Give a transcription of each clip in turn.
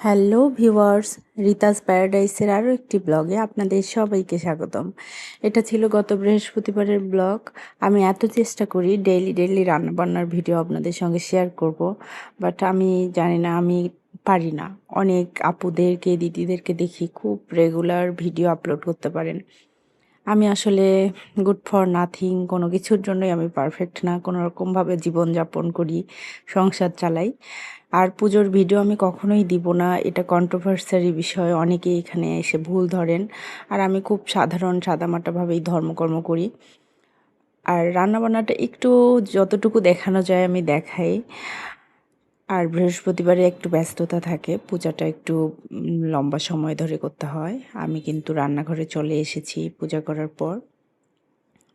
Hello viewers, রিতাস প্যারাডাইসের আরও একটি ব্লগে আপনাদের সবাইকে স্বাগতম। এটা ছিল গত বৃহস্পতিবারের ব্লগ। আমি এত চেষ্টা করি ডেইলি ডেইলি রান্নাবান্নার ভিডিও আপনাদের সঙ্গে শেয়ার করব বাট আমি জানি না, আমি পারি না। অনেক আপুদেরকে, দিদিদেরকে দেখি খুব রেগুলার ভিডিও আপলোড করতে পারেন। আমি আসলে গুড ফর নাথিং কোনো কিছুর জন্যই আমি পারফেক্ট না, কোনো রকমভাবে জীবনযাপন করি, সংসার চালাই। আর পুজোর ভিডিও আমি কখনোই দিব না। এটা কন্ট্রোভার্সারি বিষয়। অনেকেই এখানে এসে ভুল ধরেন। আর আমি খুব সাধারণ, সাদামাটাভাবেই ধর্মকর্ম করি। আর রান্নাবান্নাটা একটু যতটুকু দেখানো যায় আমি দেখাই। আর বৃহস্পতিবারে একটু ব্যস্ততা থাকে। পূজাটা একটু লম্বা সময় ধরে করতে হয়। আমি কিন্তু রান্নাঘরে চলে এসেছি পূজা করার পর।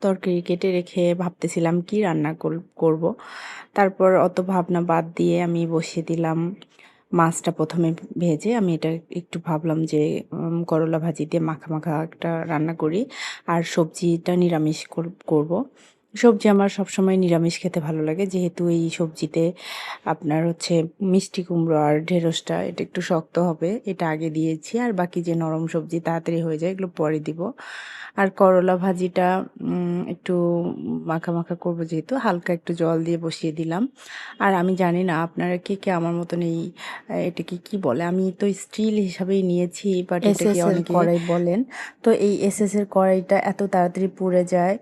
তরকারি কেটে রেখে ভাবতেছিলাম কি রান্না করব। তারপর অত ভাবনা বাদ দিয়ে আমি বসিয়ে দিলাম মাছটা প্রথমে ভেজে। আমি এটা একটু ভাবলাম যে করলা ভাজি দিয়ে মাখা মাখা একটা রান্না করি আর সবজিটা নিরামিষ করব। সবজি আমার সবসময় নিরামিষ খেতে ভালো লাগে। যেহেতু এই সবজিতে আপনার হচ্ছে মিষ্টি কুমড়ো আর ঢেঁড়সটা এটা একটু শক্ত হবে এটা আগে দিয়েছি। আর বাকি যে নরম সবজি তাড়াতাড়ি হয়ে যায় এগুলো পরে দিব। আর করলা ভাজিটা একটু মাখা মাখা করব যেহেতু হালকা একটু জল দিয়ে বসিয়ে দিলাম। আর আমি জানি না আপনারা কে কে আমার মতন এই এটাকে কি বলে? আমি তো স্টিল হিসাবেই নিয়েছি বাট এটাকে অনেক কড়াই বলেন। তো এই এসএস এর কড়াইটা এত তাড়াতাড়ি পুড়ে যায়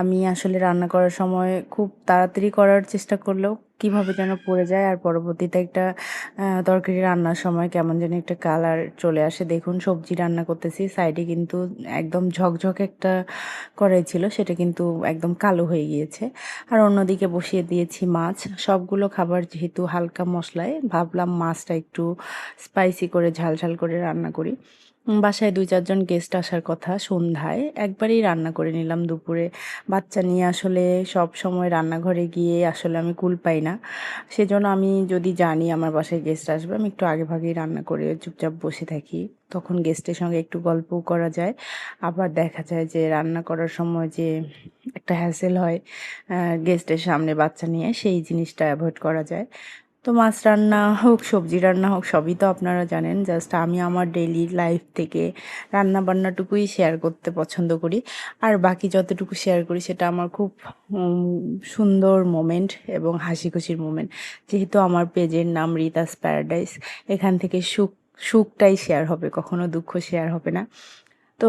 আমি আসলে রান্না করার সময় খুব তাড়াতাড়ি করার চেষ্টা করলেও কীভাবে যেন পড়ে যায় আর পরবর্তীতে একটা তরকারি রান্নার সময় কেমন যেন একটা কালার চলে আসে। দেখুন, সবজি রান্না করতেছি সাইডে কিন্তু একদম ঝকঝক একটা করাই ছিল, সেটা কিন্তু একদম কালো হয়ে গিয়েছে। আর অন্যদিকে বসিয়ে দিয়েছি মাছ। সবগুলো খাবার যেহেতু হালকা মশলায়, ভাবলাম মাছটা একটু স্পাইসি করে ঝাল ঝাল করে রান্না করি। বাসায় দুই চারজন গেস্ট আসার কথা সন্ধ্যায়। একবারই রান্না করে নিলাম দুপুরে। বাচ্চা নিয়ে আসলে সব সময় রান্নাঘরে গিয়ে আসলে আমি কুল পাই না। সেজন্য আমি যদি জানি আমার বাসায় গেস্ট আসবে, আমি একটু আগে ভাগেই রান্না করে চুপচাপ বসে থাকি। তখন গেস্টের সঙ্গে একটু গল্পও করা যায়। আবার দেখা যায় যে রান্না করার সময় যে একটা হ্যাসেল হয় গেস্টের সামনে বাচ্চা নিয়ে, সেই জিনিসটা অ্যাভয়েড করা যায়। তো মাছ রান্না হোক, সবজি রান্না হোক, সবই তো আপনারা জানেন। জাস্ট আমি আমার ডেইলি লাইফ থেকে রান্না বান্নাটুকুই শেয়ার করতে পছন্দ করি। আর বাকি যতটুকু শেয়ার করি সেটা আমার খুব সুন্দর মোমেন্ট এবং হাসি খুশির মোমেন্ট যেহেতু আমার পেজের নাম রিতাস প্যারাডাইস এখান থেকে সুখ, সুখটাই শেয়ার হবে, কখনো দুঃখ শেয়ার হবে না। তো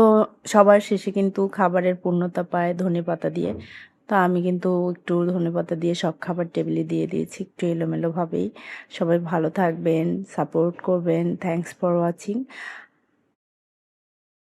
সবার শেষে কিন্তু খাবারের পূর্ণতা পায় ধনে পাতা দিয়ে। তো আমি কিন্তু একটু ধনেপাতা দিয়ে সব খাবার টেবিলে দিয়ে দিয়েছি, একটু এলোমেলোভাবেই। সবাই ভালো থাকবেন সাপোর্ট করবেন থ্যাংকস ফর ওয়াচিং